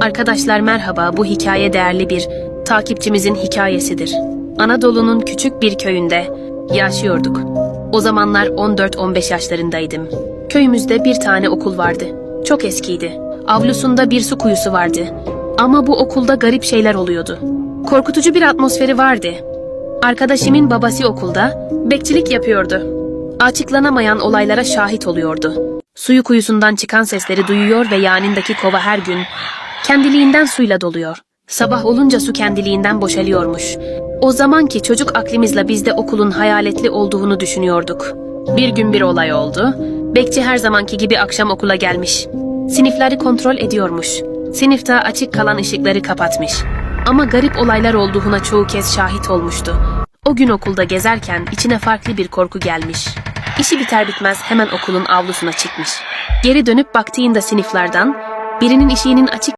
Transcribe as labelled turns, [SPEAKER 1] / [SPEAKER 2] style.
[SPEAKER 1] Arkadaşlar merhaba, bu hikaye değerli bir takipçimizin hikayesidir. Anadolu'nun küçük bir köyünde yaşıyorduk. O zamanlar 14-15 yaşlarındaydım. Köyümüzde bir tane okul vardı. Çok eskiydi. Avlusunda bir su kuyusu vardı. Ama bu okulda garip şeyler oluyordu. Korkutucu bir atmosferi vardı. Arkadaşımın babası okulda bekçilik yapıyordu. Açıklanamayan olaylara şahit oluyordu. Suyu kuyusundan çıkan sesleri duyuyor ve yanındaki kova her gün kendiliğinden suyla doluyor. Sabah olunca su kendiliğinden boşalıyormuş. O zamanki çocuk aklımızla biz de okulun hayaletli olduğunu düşünüyorduk. Bir gün bir olay oldu. Bekçi her zamanki gibi akşam okula gelmiş. Sınıfları kontrol ediyormuş. Sınıfta açık kalan ışıkları kapatmış. Ama garip olaylar olduğuna çoğu kez şahit olmuştu. O gün okulda gezerken içine farklı bir korku gelmiş. İşi biter bitmez hemen okulun avlusuna çıkmış. Geri dönüp baktığında sınıflardan birinin işinin açık